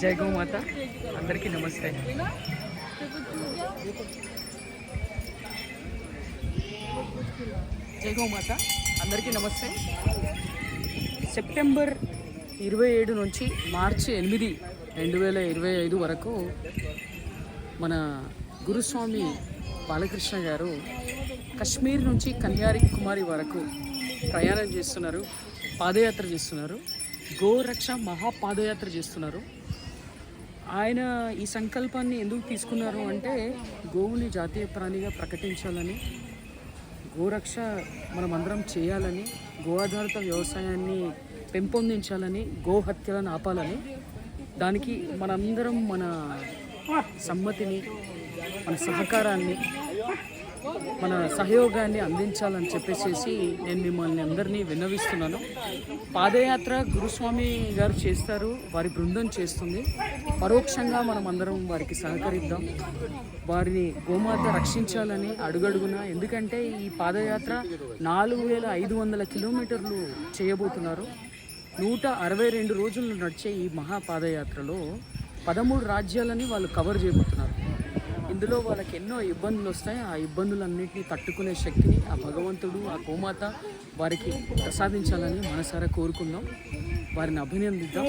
జై గోమాత అందరికీ నమస్తే. జై గోమాత అందరికీ నమస్తే. సెప్టెంబర్ ఇరవై ఏడు నుంచి మార్చి ఎనిమిది రెండు వేల ఇరవై ఐదు వరకు మన గురుస్వామి బాలకృష్ణ గారు కశ్మీర్ నుంచి కన్యాకుమారి వరకు ప్రయాణం చేస్తున్నారు పాదయాత్ర చేస్తున్నారు. గోరక్ష మహాపాదయాత్ర చేస్తున్నారు. ఆయన ఈ సంకల్పాన్ని ఎందుకు తీసుకున్నారు అంటే గోవుని జాతీయ ప్రాణిగా ప్రకటించాలని గోరక్ష మనం అందరం చేయాలని గో ఆధారిత వ్యవసాయాన్ని పెంపొందించాలని గోహత్యలను ఆపాలని దానికి మనందరం మన సమ్మతిని మన సహకారాన్ని మన సహయోగాన్ని అందించాలని చెప్పేసి నేను మిమ్మల్ని అందరినీ విన్నవిస్తున్నాను. పాదయాత్ర గురుస్వామి గారు చేస్తారు వారి బృందం చేస్తుంది. పరోక్షంగా మనం అందరం వారికి సహకరిద్దాం. వారిని గోమాత రక్షించాలని అడుగడుగున ఎందుకంటే ఈ పాదయాత్ర నాలుగు వేల ఐదు వందల కిలోమీటర్లు చేయబోతున్నారు. నూట అరవై రెండు రోజులు నడిచే ఈ మహాపాదయాత్రలో పదమూడు రాజ్యాలని వాళ్ళు కవర్ చేయబోతున్నారు. అందులో వాళ్ళకి ఎన్నో ఇబ్బందులు వస్తాయి. ఆ ఇబ్బందులన్నింటినీ తట్టుకునే శక్తిని ఆ భగవంతుడు ఆ గోమాత వారికి ప్రసాదించాలని మనసారా కోరుకుందాం. వారిని అభినందిద్దాం.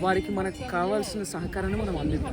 వారికి మనకు కావాల్సిన సహకారాన్ని మనం అందిద్దాం.